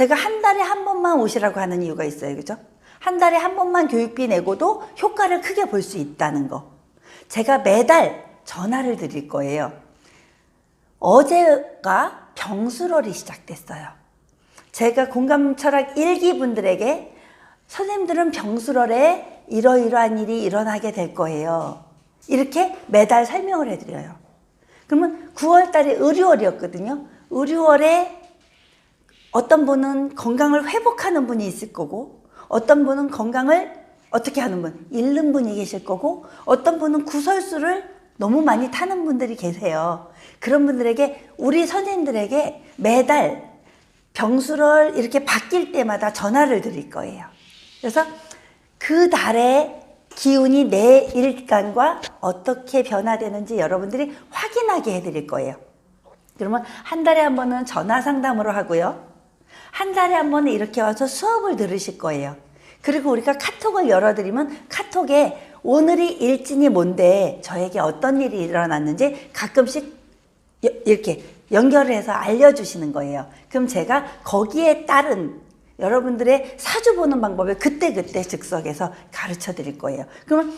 제가 한 달에 한 번만 오시라고 하는 이유가 있어요. 그죠? 한 달에 한 번만 교육비 내고도 효과를 크게 볼 수 있다는 거. 제가 매달 전화를 드릴 거예요. 어제가 병수월이 시작됐어요. 제가 공감 철학 1기 분들에게 선생님들은 병수월에 이러이러한 일이 일어나게 될 거예요. 이렇게 매달 설명을 해드려요. 그러면 9월 달에 의류월이었거든요. 의류월에 어떤 분은 건강을 회복하는 분이 있을 거고, 어떤 분은 건강을 어떻게 하는 분, 잃는 분이 계실 거고, 어떤 분은 구설수를 너무 많이 타는 분들이 계세요. 그런 분들에게, 우리 선생님들에게 매달 병수를 이렇게 바뀔 때마다 전화를 드릴 거예요. 그래서 그 달의 기운이 내 일간과 어떻게 변화되는지 여러분들이 확인하게 해드릴 거예요. 그러면 한 달에 한 번은 전화 상담으로 하고요. 한 달에 한 번은 이렇게 와서 수업을 들으실 거예요. 그리고 우리가 카톡을 열어드리면 카톡에 오늘이 일진이 뭔데 저에게 어떤 일이 일어났는지 가끔씩 여- 이렇게 연결을 해서 알려주시는 거예요. 그럼 제가 거기에 따른 여러분들의 사주 보는 방법을 그때그때 즉석에서 가르쳐 드릴 거예요. 그러면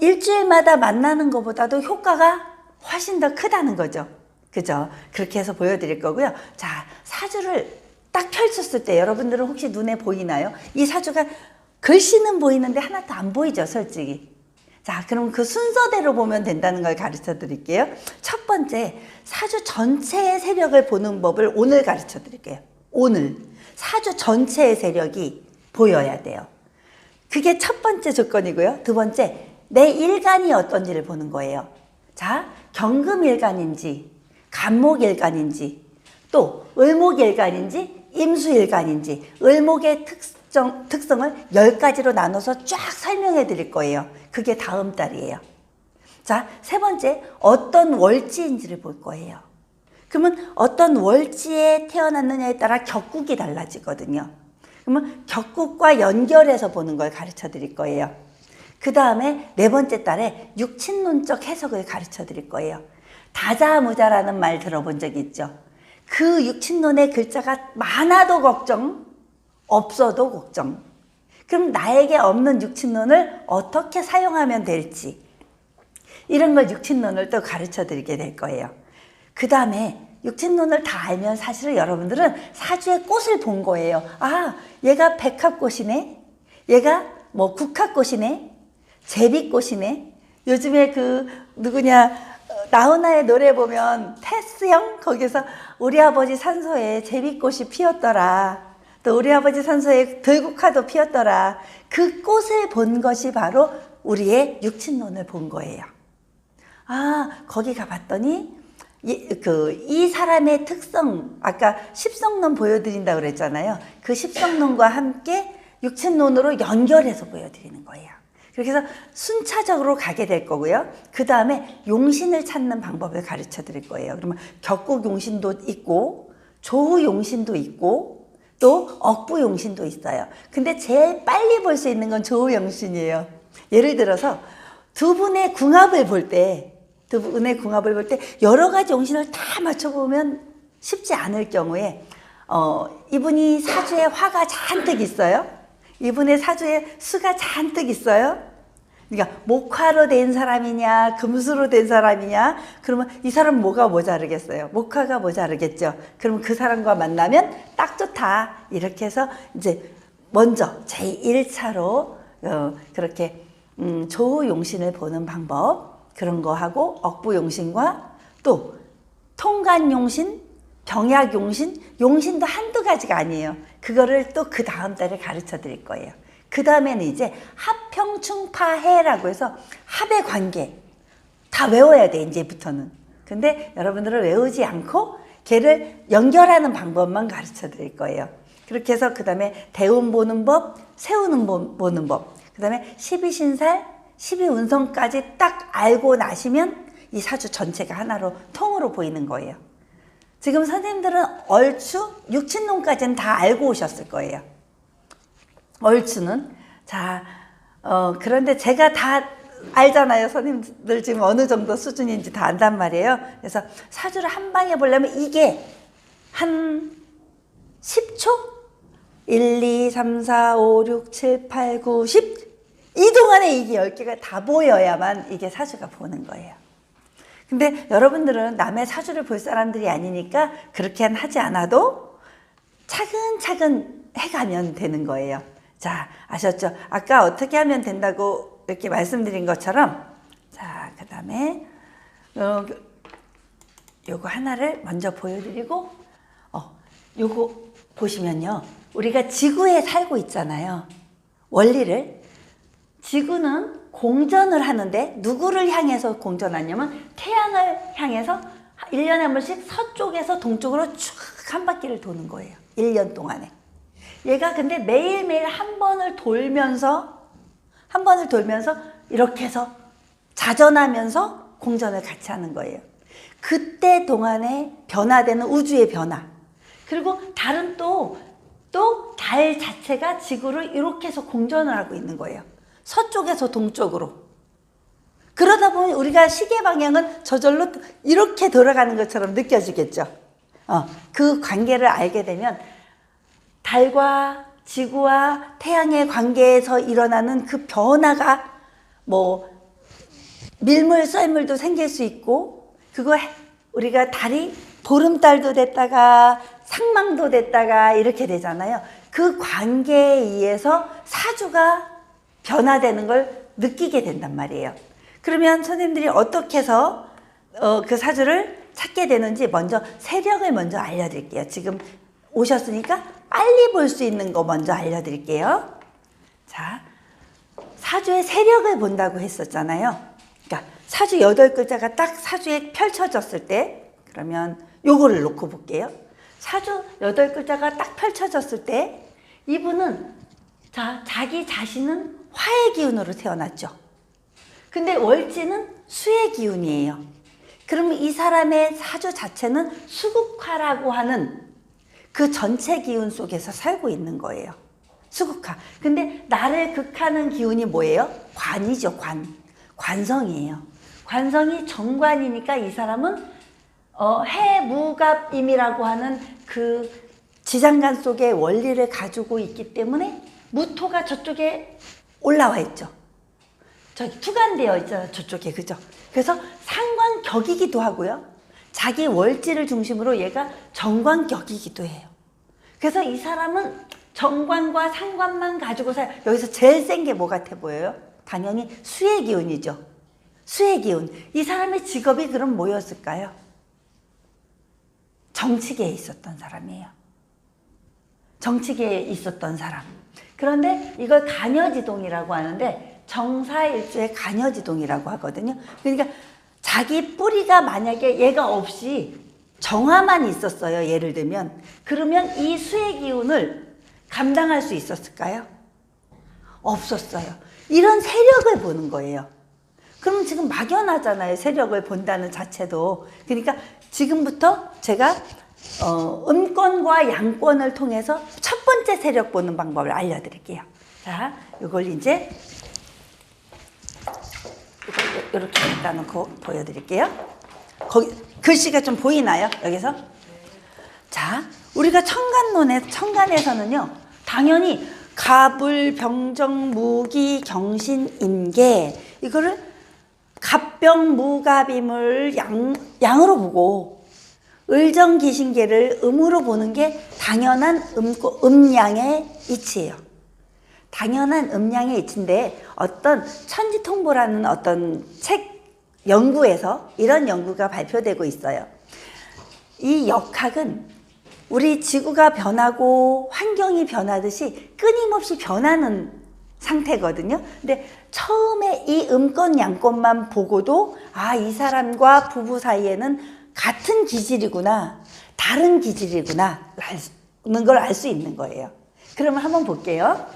일주일마다 만나는 것보다도 효과가 훨씬 더 크다는 거죠. 그죠? 그렇게 해서 보여드릴 거고요. 자, 사주를 딱 펼쳤을 때 여러분들은 혹시 눈에 보이나요? 이 사주가 글씨는 보이는데 하나도 안 보이죠, 솔직히. 자, 그럼 그 순서대로 보면 된다는 걸 가르쳐 드릴게요. 첫 번째, 사주 전체의 세력을 보는 법을 오늘 가르쳐 드릴게요. 오늘. 사주 전체의 세력이 보여야 돼요. 그게 첫 번째 조건이고요. 두 번째, 내 일간이 어떤지를 보는 거예요. 자, 경금일간인지, 간목일간인지, 또 을목일간인지, 임수일간인지, 을목의 특성, 특성을 열 가지로 나눠서 쫙 설명해 드릴 거예요. 그게 다음 달이에요. 자, 세 번째, 어떤 월지인지를 볼 거예요. 그러면 어떤 월지에 태어났느냐에 따라 격국이 달라지거든요. 그러면 격국과 연결해서 보는 걸 가르쳐 드릴 거예요. 그 다음에 네 번째 달에 육친론적 해석을 가르쳐 드릴 거예요. 다자무자라는 말 들어본 적 있죠? 그 육친론의 글자가 많아도 걱정, 없어도 걱정. 그럼 나에게 없는 육친론을 어떻게 사용하면 될지. 이런 걸 육친론을 또 가르쳐 드리게 될 거예요. 그 다음에 육친론을 다 알면 사실은 여러분들은 사주의 꽃을 본 거예요. 아, 얘가 백합꽃이네. 얘가 뭐 국화꽃이네. 제비꽃이네. 요즘에 그 누구냐 어, 나훈아의 노래 보면 테스형 거기서 우리 아버지 산소에 제비꽃이 피었더라. 또 우리 아버지 산소에 들국화도 피었더라. 그 꽃을 본 것이 바로 우리의 육친론을 본 거예요. 아, 거기 가봤더니, 이, 그, 이 사람의 특성, 아까 십성론 보여드린다고 그랬잖아요. 그 십성론과 함께 육친론으로 연결해서 보여드리는 거예요. 그렇게 해서 순차적으로 가게 될 거고요. 그 다음에 용신을 찾는 방법을 가르쳐 드릴 거예요. 그러면 격국 용신도 있고, 조후 용신도 있고, 또 억부 용신도 있어요. 근데 제일 빨리 볼 수 있는 건 조후 용신이에요. 예를 들어서 두 분의 궁합을 볼 때, 두 분의 궁합을 볼 때 여러 가지 용신을 다 맞춰보면 쉽지 않을 경우에 어, 이분이 사주에 화가 잔뜩 있어요. 이분의 사주에 수가 잔뜩 있어요. 그러니까 목화로 된 사람이냐 금수로 된 사람이냐 그러면 이 사람 뭐가 모자르겠어요? 목화가 모자르겠죠? 그러면 그 사람과 만나면 딱 좋다. 이렇게 해서 이제 먼저 제1차로 어, 그렇게 음, 조용신을 보는 방법 그런 거 하고 억부용신과 또 통간용신 병약용신 용신도 한두 가지가 아니에요. 그거를 또 그 다음 달에 가르쳐 드릴 거예요 그 다음에는 이제 합평충파해라고 해서 합의 관계 다 외워야 돼 이제부터는. 근데 여러분들은 외우지 않고 걔를 연결하는 방법만 가르쳐 드릴 거예요. 그렇게 해서 그 다음에 대운 보는 법, 세우는 보- 보는 법, 그 다음에 12신살, 12운성까지 딱 알고 나시면 이 사주 전체가 하나로 통으로 보이는 거예요. 지금 선생님들은 얼추 육친론까지는 다 알고 오셨을 거예요. 얼추는 자 어, 그런데 제가 다 알잖아요 선생님들 지금 어느 정도 수준인지 다 안단 말이에요 그래서 사주를 한 방에 보려면 이게 한 10초 1, 2, 3, 4, 5, 6, 7, 8, 9, 10. 이 동안에 이게 10개가 다 보여야만 이게 사주가 보는 거예요. 근데 여러분들은 남의 사주를 볼 사람들이 아니니까 그렇게 하지 않아도 차근차근 해가면 되는 거예요. 자, 아셨죠? 아까 어떻게 하면 된다고 이렇게 말씀드린 것처럼 자, 그 다음에 어, 요거 하나를 먼저 보여드리고 어, 요거 보시면요. 우리가 지구에 살고 있잖아요. 원리를 지구는 공전을 하는데 누구를 향해서 공전하냐면 태양을 향해서 1년에 한 번씩 서쪽에서 동쪽으로 쭉 한 바퀴를 도는 거예요. 1년 동안에. 얘가 근데 매일매일 한 번을 돌면서 한 번을 돌면서 이렇게 해서 자전하면서 공전을 같이 하는 거예요. 그때 동안에 변화되는 우주의 변화. 그리고 달은 또, 또 달 자체가 지구를 이렇게 해서 공전을 하고 있는 거예요. 서쪽에서 동쪽으로. 그러다 보면 우리가 시계 방향은 저절로 이렇게 돌아가는 것처럼 느껴지겠죠. 어, 그 관계를 알게 되면 달과 지구와 태양의 관계에서 일어나는 그 변화가 뭐 밀물 썰물도 생길 수 있고 그거 해- 우리가 달이 보름달도 됐다가 상망도 됐다가 이렇게 되잖아요. 그 관계에 의해서 사주가 변화되는 걸 느끼게 된단 말이에요. 그러면 선생님들이 어떻게 해서 어, 그 사주를 찾게 되는지 먼저 세력을 먼저 알려드릴게요. 지금 오셨으니까 빨리 볼 수 있는 거 먼저 알려드릴게요. 자, 사주의 세력을 본다고 했었잖아요. 그러니까 사주 여덟 글자가 딱 사주에 펼쳐졌을 때, 그러면 요거를 놓고 볼게요. 사주 여덟 글자가 딱 펼쳐졌을 때, 이분은 자, 자기 자신은 화의 기운으로 태어났죠. 근데 월지는 수의 기운이에요. 그러면 이 사람의 사주 자체는 수국화라고 하는 그 전체 기운 속에서 살고 있는 거예요. 수국화. 근데 나를 극하는 기운이 뭐예요? 관이죠, 관. 관성이에요. 관성이 정관이니까 이 사람은 어, 해무갑임이라고 하는 그 지장간 속의 원리를 가지고 있기 때문에 무토가 저쪽에 올라와 있죠. 저기 투간되어 있잖아요. 저쪽에. 그죠? 그래서 상관격이기도 하고요. 자기 월지를 중심으로 얘가 정관격이기도 해요. 그래서 이 사람은 정관과 상관만 가지고 살 여기서 제일 센 게 뭐 같아 보여요? 당연히 수의 기운이죠. 수의 기운. 이 사람의 직업이 그럼 뭐였을까요? 정치계에 있었던 사람이에요. 정치계에 있었던 사람. 그런데 이걸 간여지동이라고 하는데 정사일주의 간여지동이라고 하거든요. 그러니까 자기 뿌리가 만약에 얘가 없이 정화만 있었어요. 예를 들면 그러면 이 수의 기운을 감당할 수 있었을까요? 없었어요. 이런 세력을 보는 거예요. 그럼 지금 막연하잖아요. 세력을 본다는 자체도. 그러니까 지금부터 제가 어, 음권과 양권을 통해서 첫 번째 세력 보는 방법을 알려드릴게요. 자, 이걸 이제 이렇게 갖다 놓고 보여드릴게요. 거기 글씨가 좀 보이나요? 여기서? 자, 우리가 청간론에 청간에서는요, 당연히 갑을 병정 무기 경신 임계 이거를 갑병 무갑임을 양 양으로 보고 을정 기신계를 음으로 보는 게 당연한 음, 음양의 이치예요. 당연한 음양의 이치인데 어떤 천지통보라는 어떤 책 연구에서 이런 연구가 발표되고 있어요. 이 역학은 우리 지구가 변하고 환경이 변하듯이 끊임없이 변하는 상태거든요. 근데 처음에 이 음권 양권만 보고도 아, 이 사람과 부부 사이에는 같은 기질이구나, 다른 기질이구나, 라는 걸 알 수 있는 거예요. 그러면 한번 볼게요.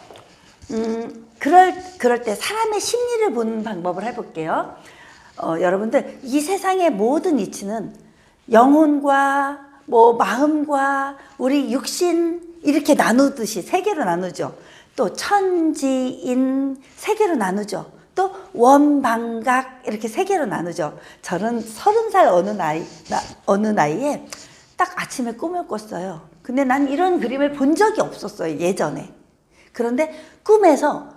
음, 그럴, 그럴 때 사람의 심리를 보는 방법을 해볼게요. 어, 여러분들, 이 세상의 모든 이치는 영혼과 뭐 마음과 우리 육신 이렇게 나누듯이 세 개로 나누죠. 또 천지인 세 개로 나누죠. 또 원방각 이렇게 세 개로 나누죠. 저는 서른 살 어느 나이 나, 어느 나이에 딱 아침에 꿈을 꿨어요. 근데 난 이런 그림을 본 적이 없었어요, 예전에. 그런데 꿈에서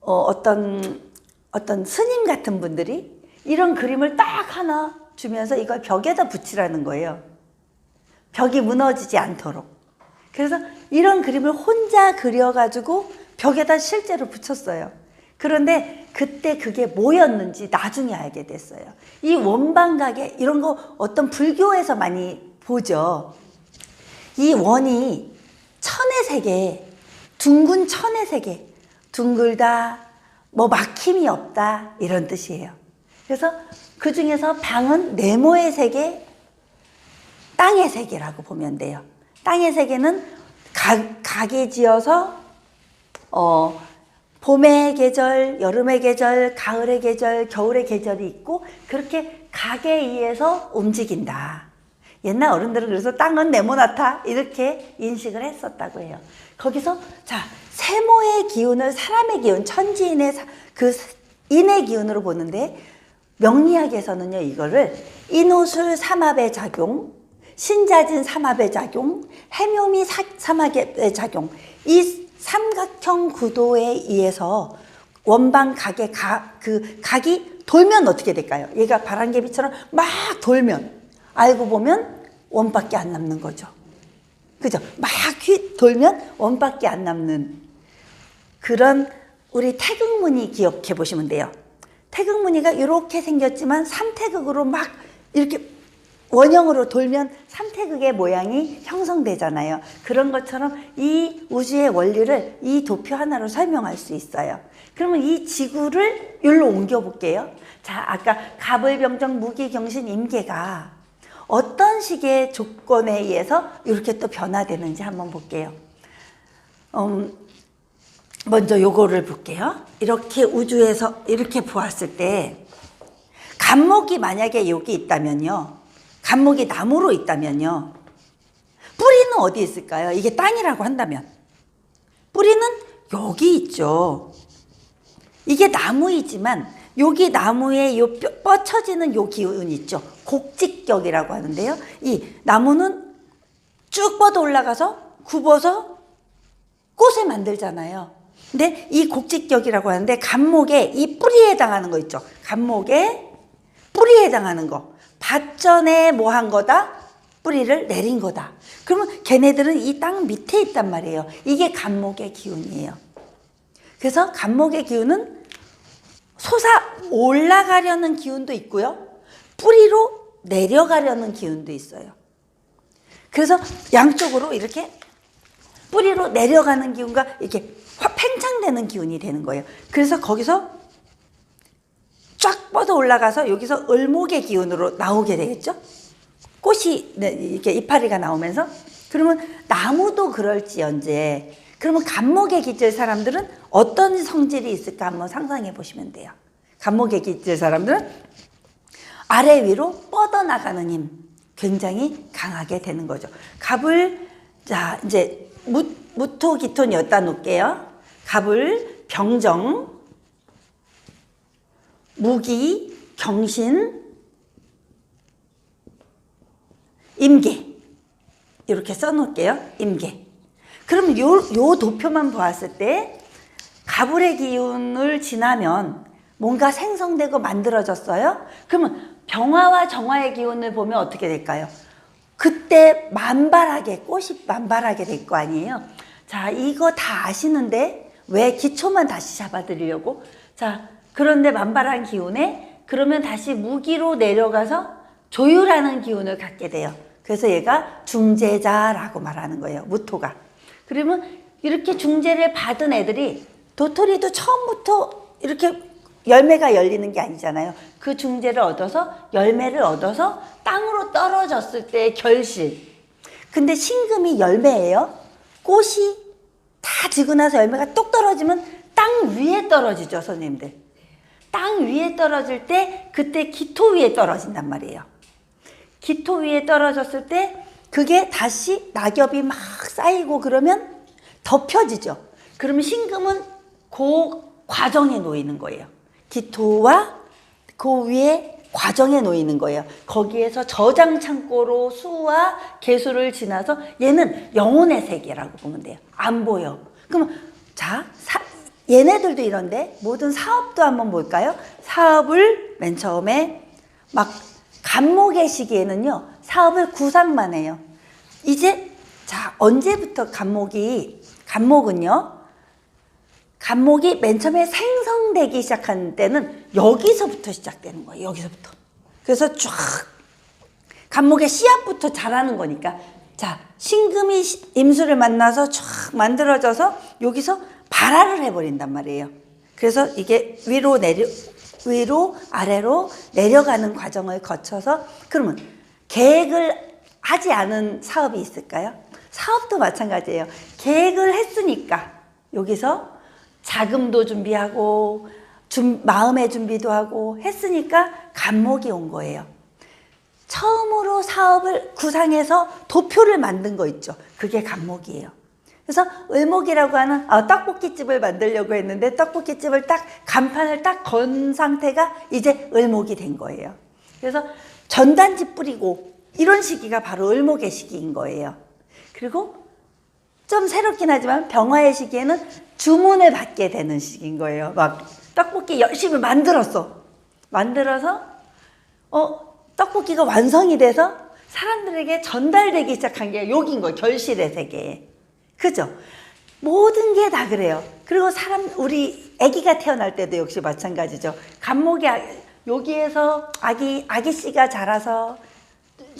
어, 어떤, 어떤 스님 같은 분들이 이런 그림을 딱 하나 주면서 이걸 벽에다 붙이라는 거예요. 벽이 무너지지 않도록. 그래서 이런 그림을 혼자 그려가지고 벽에다 실제로 붙였어요. 그런데 그때 그게 뭐였는지 나중에 알게 됐어요. 이 원방각에 이런 거 어떤 불교에서 많이 보죠. 이 원이 천의 세계, 둥근 천의 세계, 둥글다, 뭐 막힘이 없다 이런 뜻이에요. 그래서 그 중에서 방은 네모의 세계, 땅의 세계라고 보면 돼요. 땅의 세계는 각, 각에 지어서 어, 봄의 계절, 여름의 계절, 가을의 계절, 겨울의 계절이 있고 그렇게 각에 의해서 움직인다. 옛날 어른들은 그래서 땅은 네모나타 이렇게 인식을 했었다고 해요. 거기서 자 세모의 기운을 사람의 기운, 천지인의 사- 그 인의 기운으로 보는데 명리학에서는요 이거를 인호술 삼합의 작용, 신자진 삼합의 작용, 해묘미 사- 삼합의 작용 이 삼각형 구도에 의해서 원방 각의 각, 그 각이 돌면 어떻게 될까요? 얘가 바람개비처럼 막 돌면 알고 보면 원밖에 안 남는 거죠. 그죠? 막 휘- 돌면 원밖에 안 남는 그런 우리 태극무늬 기억해 보시면 돼요. 태극 무늬가 이렇게 생겼지만 삼태극으로 막 이렇게 원형으로 돌면 삼태극의 모양이 형성되잖아요. 그런 것처럼 이 우주의 원리를 이 도표 하나로 설명할 수 있어요. 그러면 이 지구를 여기로 옮겨 볼게요. 자, 아까 갑을병정 무기경신 임계가 어떤 식의 조건에 의해서 이렇게 또 변화되는지 한번 볼게요. 음, 먼저 요거를 볼게요. 이렇게 우주에서 이렇게 보았을 때 간목이 만약에 여기 있다면요. 간목이 나무로 있다면요. 뿌리는 어디 있을까요? 이게 땅이라고 한다면. 뿌리는 여기 있죠. 이게 나무이지만 여기 나무에 요 뼈- 뻗쳐지는 요 기운 있죠. 곡직격이라고 하는데요. 이 나무는 쭉 뻗어 올라가서 굽어서 꽃을 만들잖아요. 근데 이 곡직격이라고 하는데 간목에 이 뿌리에 해당하는 거 있죠. 간목에 뿌리에 해당하는 거. 밭전에 뭐 한 거다? 뿌리를 내린 거다. 그러면 걔네들은 이 땅 밑에 있단 말이에요. 이게 간목의 기운이에요. 그래서 간목의 기운은 솟아 올라가려는 기운도 있고요. 뿌리로 내려가려는 기운도 있어요. 그래서 양쪽으로 이렇게 뿌리로 내려가는 기운과 이렇게 확 팽창되는 기운이 되는 거예요. 그래서 거기서 쫙 뻗어 올라가서 여기서 을목의 기운으로 나오게 되겠죠? 꽃이 네, 이렇게 이파리가 나오면서 그러면 나무도 그럴지언제 그러면 간목의 기질 사람들은 어떤 성질이 있을까 한번 상상해 보시면 돼요. 간목의 기질 사람들은 아래 위로 뻗어나가는 힘 굉장히 강하게 되는 거죠. 갑을 자 이제 무, 무토 기토는 여기다 놓을게요. 갑을 병정 무기 경신 임계 이렇게 써놓을게요. 임계. 그럼 요, 요 도표만 보았을 때 가불의 기운을 지나면 뭔가 생성되고 만들어졌어요. 그러면 병화와 정화의 기운을 보면 어떻게 될까요? 그때 만발하게 꽃이 만발하게 될 거 아니에요. 자, 이거 다 아시는데 왜 기초만 다시 잡아드리려고? 자, 그런데 만발한 기운에 그러면 다시 무기로 내려가서 조율하는 기운을 갖게 돼요. 그래서 얘가 중재자라고 말하는 거예요. 무토가. 그러면 이렇게 중재를 받은 애들이 도토리도 처음부터 이렇게 열매가 열리는 게 아니잖아요. 그 중재를 얻어서 열매를 얻어서 땅으로 떨어졌을 때의 결실. 근데 신금이 열매예요. 꽃이 다 지고 나서 열매가 뚝 떨어지면 땅 위에 떨어지죠, 선생님들. 땅 위에 떨어질 때 그때 기토 위에 떨어진단 말이에요. 기토 위에 떨어졌을 때 그게 다시 낙엽이 막 쌓이고 그러면 덮여지죠. 그러면 신금은 그 과정에 놓이는 거예요. 기토와 그 위에 과정에 놓이는 거예요. 거기에서 저장 창고로 수와 개수를 지나서 얘는 영혼의 세계라고 보면 돼요. 안 보여. 그럼 자, 사- 얘네들도 이런데 모든 사업도 한번 볼까요? 사업을 맨 처음에 막 간목의 시기에는요. 사업을 구상만 해요. 이제 자, 언제부터 간목이 간목은요. 간목이 맨 처음에 생성되기 시작한 때는 여기서부터 시작되는 거예요. 여기서부터. 그래서 쫙 간목의 씨앗부터 자라는 거니까 자 신금이 시- 임수를 만나서 쫙 만들어져서 여기서 발화를 해버린단 말이에요. 그래서 이게 위로 내려 위로 아래로 내려가는 과정을 거쳐서 그러면 계획을 하지 않은 사업이 있을까요? 사업도 마찬가지예요. 계획을 했으니까 여기서 자금도 준비하고 준- 마음의 준비도 하고 했으니까 간목이 온 거예요. 처음으로 사업을 구상해서 도표를 만든 거 있죠. 그게 간목이에요. 그래서 을목이라고 하는 아, 떡볶이집을 만들려고 했는데 떡볶이집을 딱 간판을 딱 건 상태가 이제 을목이 된 거예요. 그래서 전단지 뿌리고 이런 시기가 바로 을목의 시기인 거예요. 그리고 좀 새롭긴 하지만 병화의 시기에는 주문을 받게 되는 시기인 거예요. 막 떡볶이 열심히 만들었어. 만들어서 어 떡볶이가 완성이 돼서 사람들에게 전달되기 시작한 게 여기인 거예요. 결실의 세계에. 그죠? 모든 게 다 그래요. 그리고 사람 우리 아기가 태어날 때도 역시 마찬가지죠. 간목이 아- 여기에서 아기 아기 씨가 자라서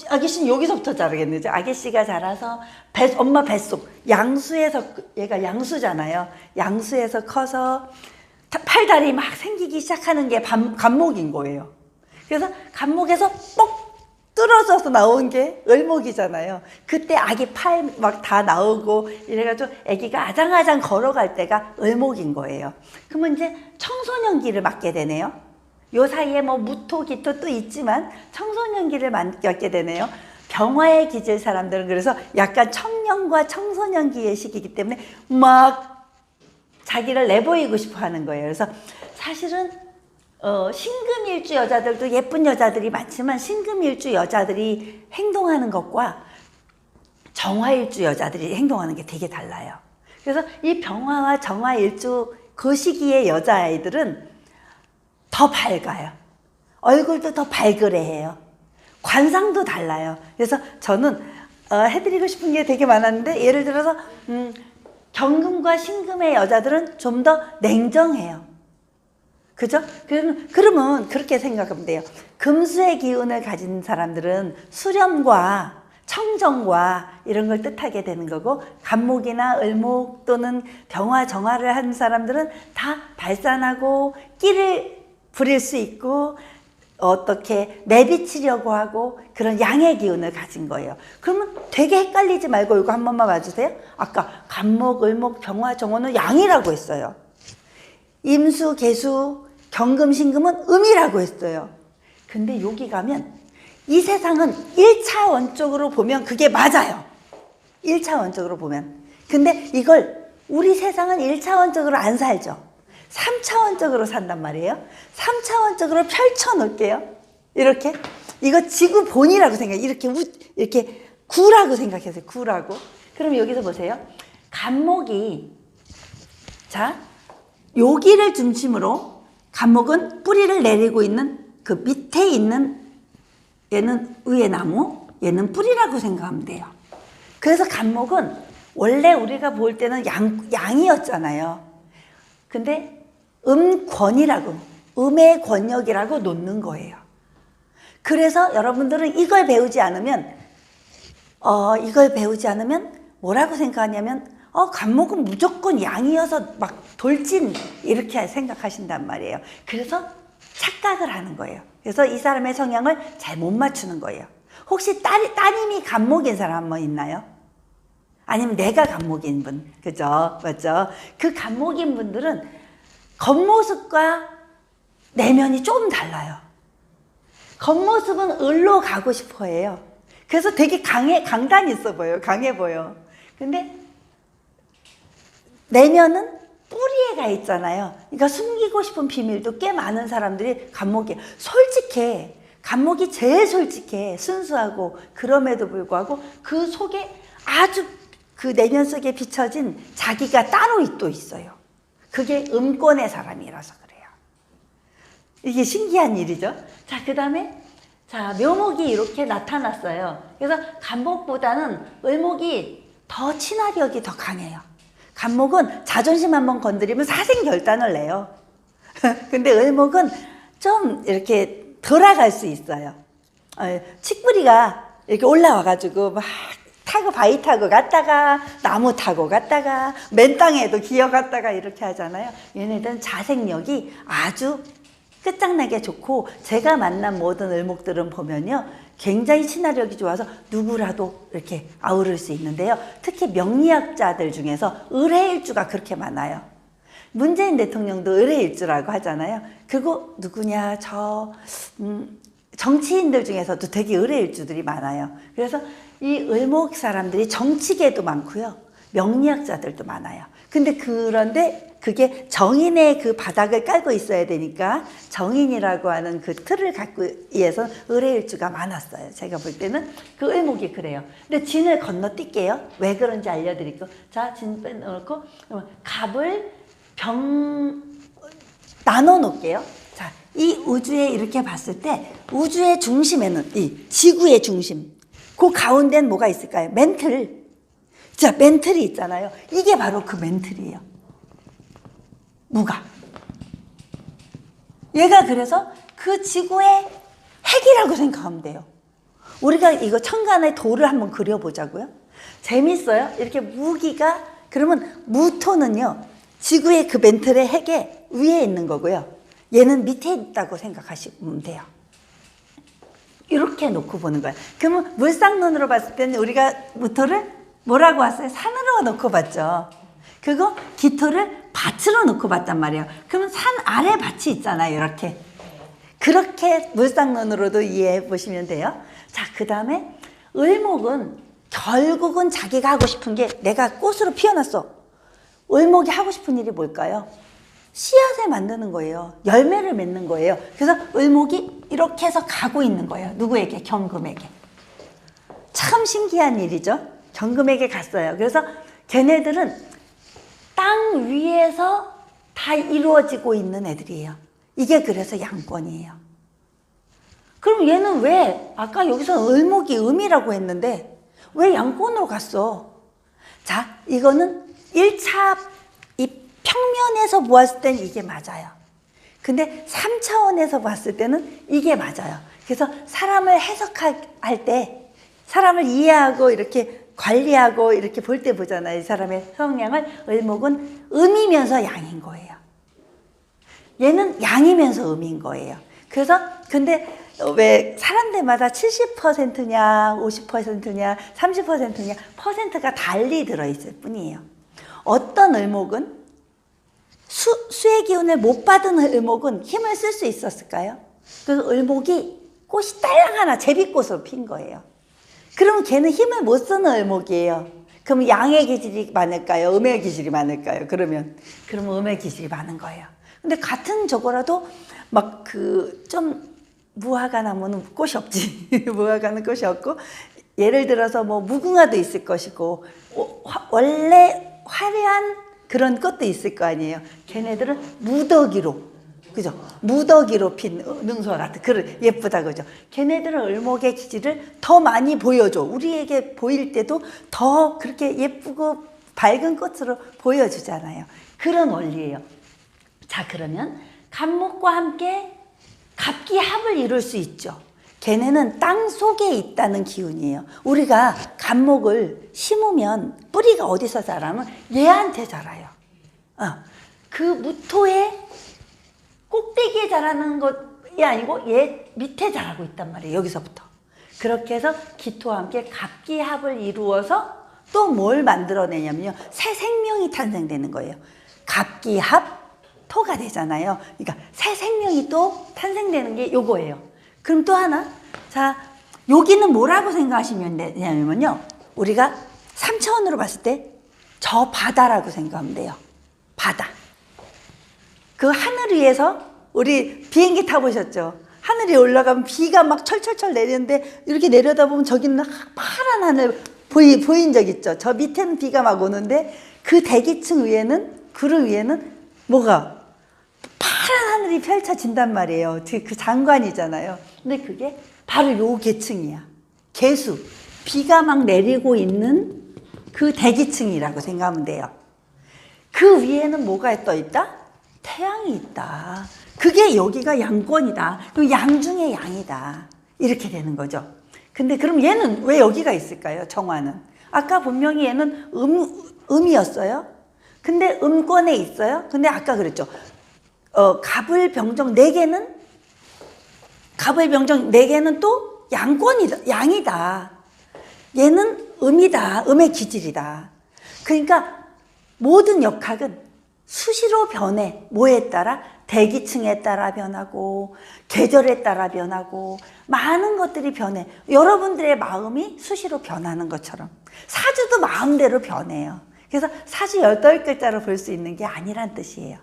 아기 씨는 여기서부터 자라겠네요. 아기 씨가 자라서 배, 엄마 뱃속 양수에서 그- 얘가 양수잖아요. 양수에서 커서 타- 팔다리 막 생기기 시작하는 게 반- 간목인 거예요. 그래서 간목에서 뻑 뚫어져서 나온 게 을목이잖아요. 그때 아기 팔 막 다 나오고 이래가지고 아기가 아장아장 걸어갈 때가 을목인 거예요. 그러면 이제 청소년기를 맞게 되네요. 요 사이에 뭐 무토, 기토 또 있지만 청소년기를 맞게 되네요. 병화에 기질 사람들은 그래서 약간 청년과 청소년기의 시기이기 때문에 막 자기를 내보이고 싶어 하는 거예요. 그래서 사실은 어, 신금일주 여자들도 예쁜 여자들이 많지만 신금일주 여자들이 행동하는 것과 정화일주 여자들이 행동하는 게 되게 달라요. 그래서 이 병화와 정화일주 그 시기의 여자아이들은 더 밝아요. 얼굴도 더 발그레해요. 관상도 달라요. 그래서 저는 어, 해드리고 싶은 게 되게 많았는데 예를 들어서 음, 경금과 신금의 여자들은 좀 더 냉정해요. 그죠? 그러면, 그러면 그렇게 생각하면 돼요. 금수의 기운을 가진 사람들은 수렴과 청정과 이런 걸 뜻하게 되는 거고 간목이나 을목 또는 병화 정화를 한 사람들은 다 발산하고 끼를 부릴 수 있고 어떻게 내비치려고 하고 그런 양의 기운을 가진 거예요. 그러면 되게 헷갈리지 말고 이거 한 번만 봐주세요. 아까 간목, 을목, 병화, 정화는 양이라고 했어요. 임수, 개수, 경금, 신금은 음이라고 했어요. 근데 여기 가면 이 세상은 1차 원적으로 보면 그게 맞아요. 1차 원적으로 보면. 근데 이걸 우리 세상은 1차 원적으로 안 살죠. 3차원적으로 산단 말이에요. 3차원적으로 펼쳐 놓을게요. 이렇게. 이거 지구 본이라고 생각해. 이렇게, 우, 이렇게 구라고 생각하세요. 구라고. 그럼 여기서 보세요. 간목이, 자, 여기를 중심으로 간목은 뿌리를 내리고 있는 그 밑에 있는 얘는 위에 나무, 얘는 뿌리라고 생각하면 돼요. 그래서 간목은 원래 우리가 볼 때는 양, 양이었잖아요. 근데 음권이라고, 음의 권역이라고 놓는 거예요. 그래서 여러분들은 이걸 배우지 않으면, 어, 이걸 배우지 않으면 뭐라고 생각하냐면, 어, 간목은 무조건 양이어서 막 돌진, 이렇게 생각하신단 말이에요. 그래서 착각을 하는 거예요. 그래서 이 사람의 성향을 잘 못 맞추는 거예요. 혹시 딸, 따님이 간목인 사람 한번 있나요? 아니면 내가 간목인 분, 그죠? 맞죠? 그 간목인 분들은 겉모습과 내면이 좀 달라요. 겉모습은 을로 가고 싶어 해요. 그래서 되게 강해, 강단 있어 보여요. 강해 보여. 근데 내면은 뿌리에 가 있잖아요. 그러니까 숨기고 싶은 비밀도 꽤 많은 사람들이 감목이 솔직해. 감목이 제일 솔직해. 순수하고 그럼에도 불구하고 그 속에 아주 그 내면 속에 비춰진 자기가 따로 또 있어요. 그게 음권의 사람이라서 그래요. 이게 신기한 일이죠. 자, 그 다음에 자, 묘목이 이렇게 나타났어요. 그래서 간목보다는 을목이 더 친화력이 더 강해요. 간목은 자존심 한번 건드리면 사생결단을 내요. 근데 을목은 좀 이렇게 돌아갈 수 있어요. 어, 칡뿌리가 이렇게 올라와가지고 막 타고 바위 타고 갔다가 나무 타고 갔다가 맨 땅에도 기어갔다가 이렇게 하잖아요. 얘네들은 자생력이 아주 끝장나게 좋고 제가 만난 모든 을목들은 보면요. 굉장히 친화력이 좋아서 누구라도 이렇게 아우를 수 있는데요. 특히 명리학자들 중에서 의뢰일주가 그렇게 많아요. 문재인 대통령도 의뢰일주라고 하잖아요. 그거 누구냐? 저 음, 정치인들 중에서도 되게 의뢰일주들이 많아요. 그래서 이 을목 사람들이 정치계도 많고요. 명리학자들도 많아요. 근데 그런데 그게 정인의 그 바닥을 깔고 있어야 되니까 정인이라고 하는 그 틀을 갖고 위해서 의뢰일주가 많았어요. 제가 볼 때는 그 을목이 그래요. 근데 진을 건너뛸게요. 왜 그런지 알려드릴게요. 자, 진 빼놓고 갑을 병 나눠 놓을게요. 자, 이 우주에 이렇게 봤을 때 우주의 중심에는 이 지구의 중심, 그 가운데는 뭐가 있을까요? 멘틀. 자, 멘틀이 있잖아요. 이게 바로 그 멘틀이에요. 무가. 얘가 그래서 그 지구의 핵이라고 생각하면 돼요. 우리가 이거 천간의 돌을 한번 그려보자고요. 재밌어요. 이렇게 무기가 그러면 무토는요. 지구의 그 멘틀의 핵에 위에 있는 거고요. 얘는 밑에 있다고 생각하시면 돼요. 이렇게 놓고 보는 거예요. 그러면 물상론으로 봤을 때는 우리가 무토를 뭐라고 왔어요? 산으로 놓고 봤죠. 그거 기토를 밭으로 놓고 봤단 말이에요. 그러면 산 아래 밭이 있잖아요. 이렇게. 그렇게 물상론으로도 이해해 보시면 돼요. 자, 그 다음에 을목은 결국은 자기가 하고 싶은 게 내가 꽃으로 피어났어. 을목이 하고 싶은 일이 뭘까요? 씨앗을 만드는 거예요. 열매를 맺는 거예요. 그래서 을목이 이렇게 해서 가고 있는 거예요. 누구에게? 경금에게. 참 신기한 일이죠. 경금에게 갔어요. 그래서 걔네들은 땅 위에서 다 이루어지고 있는 애들이에요. 이게 그래서 양권이에요. 그럼 얘는 왜 아까 여기서 을목이 음이라고 했는데 왜 양권으로 갔어? 자, 이거는 1차 이 평면에서 보았을 때는 이게 맞아요. 근데 3차원에서 봤을 때는 이게 맞아요. 그래서 사람을 해석할 때 사람을 이해하고 이렇게 관리하고 이렇게 볼 때 보잖아요. 이 사람의 성향을 을목은 음이면서 양인 거예요. 얘는 양이면서 음인 거예요. 그래서 근데 왜 사람들마다 70%냐, 50%냐, 30%냐 퍼센트가 달리 들어있을 뿐이에요. 어떤 을목은 수, 수의 기운을 못 받은 을목은 힘을 쓸 수 있었을까요? 그 을목이 꽃이 딸랑 하나 제비꽃으로 핀 거예요. 그럼 걔는 힘을 못 쓰는 을목이에요. 그럼 양의 기질이 많을까요? 음의 기질이 많을까요? 그러면 그러면 음의 기질이 많은 거예요. 근데 같은 저거라도 막 그 좀 무화과 나무는 꽃이 없지. 무화과는 꽃이 없고 예를 들어서 뭐 무궁화도 있을 것이고 어, 화- 원래 화려한 그런 꽃도 있을 거 아니에요. 걔네들은 무더기로 그죠? 무더기로 핀 능소 같은 그런 예쁘다 그죠? 걔네들은 을목의 기질을 더 많이 보여줘. 우리에게 보일 때도 더 그렇게 예쁘고 밝은 꽃으로 보여주잖아요. 그런 원리예요. 자 그러면 간목과 함께 갑기 합을 이룰 수 있죠. 걔네는 땅 속에 있다는 기운이에요. 우리가 간목을 심으면 뿌리가 어디서 자라면 얘한테 자라요. 어, 그 무토의 꼭대기에 자라는 것이 아니고 얘 밑에 자라고 있단 말이에요. 여기서부터. 그렇게 해서 기토와 함께 갑기합을 이루어서 또 뭘 만들어내냐면요. 새 생명이 탄생되는 거예요. 갑기합 토가 되잖아요. 그러니까 새 생명이 또 탄생되는 게 요거예요. 그럼 또 하나. 자, 여기는 뭐라고 생각하시면 되냐면요. 우리가 3차원으로 봤을 때 저 바다라고 생각하면 돼요. 바다. 그 하늘 위에서 우리 비행기 타보셨죠? 하늘에 올라가면 비가 막 철철철 내리는데 이렇게 내려다보면 저기는 파란 하늘 보이, 보인 적 있죠? 저 밑에는 비가 막 오는데 그 대기층 위에는 구름 위에는 뭐가 파란 하늘이 펼쳐진단 말이에요. 그- 그 장관이잖아요. 근데 그게 바로 요 계층이야. 계수. 비가 막 내리고 있는 그 대기층이라고 생각하면 돼요. 그 위에는 뭐가 떠 있다? 태양이 있다. 그게 여기가 양권이다. 그럼 양 중에 양이다. 이렇게 되는 거죠. 근데 그럼 얘는 왜 여기가 있을까요? 정화는. 아까 분명히 얘는 음, 음이었어요. 근데 음권에 있어요. 근데 아까 그랬죠. 어, 갑을 병정 네 개는 갑을 병정 네 개는 또 양권이다. 양이다. 얘는 음이다. 음의 기질이다. 그러니까 모든 역학은 수시로 변해. 뭐에 따라? 대기층에 따라 변하고, 계절에 따라 변하고, 많은 것들이 변해. 여러분들의 마음이 수시로 변하는 것처럼. 사주도 마음대로 변해요. 그래서 사주 열덟 글자로 볼 수 있는 게 아니란 뜻이에요.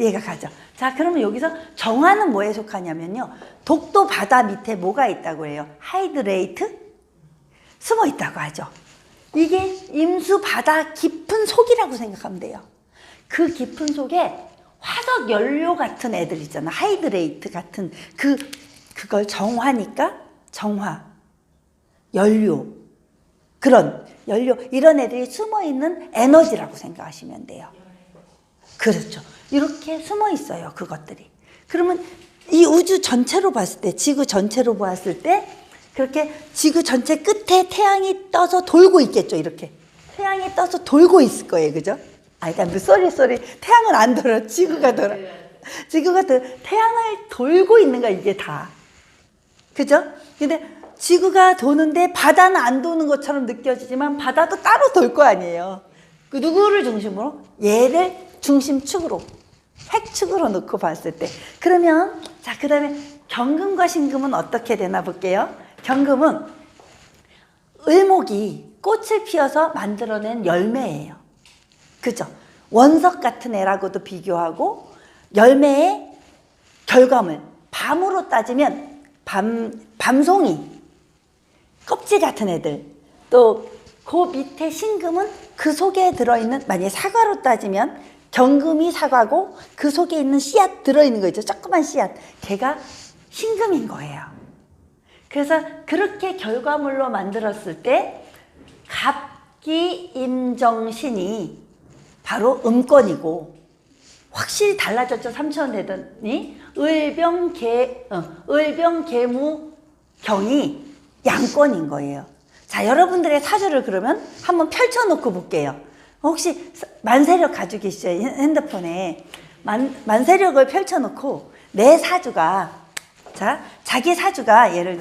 이해가 가죠? 자, 그러면 여기서 정화는 뭐에 속하냐면요. 독도 바다 밑에 뭐가 있다고 해요? 하이드레이트? 숨어 있다고 하죠. 이게 임수 바다 깊은 속이라고 생각하면 돼요. 그 깊은 속에 화석 연료 같은 애들 있잖아. 하이드레이트 같은 그 그걸 정화니까 정화 연료 그런 연료 이런 애들이 숨어 있는 에너지라고 생각하시면 돼요. 그렇죠. 이렇게 숨어 있어요. 그것들이. 그러면 이 우주 전체로 봤을 때, 지구 전체로 봤을 때, 그렇게 지구 전체 끝에 태양이 떠서 돌고 있겠죠. 이렇게. 태양이 떠서 돌고 있을 거예요. 그죠? 아, 그러니까 쏘리 쏘리. 태양은 안 돌아. 지구가 돌아. 지구가 돌아. 태양을 돌고 있는 거야. 이게 다. 그죠? 근데 지구가 도는데 바다는 안 도는 것처럼 느껴지지만 바다도 따로 돌 거 아니에요. 그 누구를 중심으로? 얘를 중심축으로, 핵축으로 놓고 봤을 때. 그러면, 자, 그 다음에 경금과 신금은 어떻게 되나 볼게요. 경금은 을목이 꽃을 피워서 만들어낸 열매예요. 그죠? 원석 같은 애라고도 비교하고 열매의 결과물, 밤으로 따지면 밤, 밤송이, 껍질 같은 애들. 또 그 밑에 신금은 그 속에 들어있는 만약에 사과로 따지면 경금이 사과고 그 속에 있는 씨앗 들어있는 거 있죠. 조그만 씨앗. 걔가 신금인 거예요. 그래서 그렇게 결과물로 만들었을 때 갑기 임정신이 바로 음권이고 확실히 달라졌죠. 삼천 되더니 을병계 어, 을병계무 경이 양권인 거예요. 자, 여러분들의 사주를 그러면 한번 펼쳐놓고 볼게요. 혹시 만세력 가지고 계시죠? 핸드폰에 만, 만세력을 펼쳐놓고 내 사주가 자 자기 사주가 예를 들어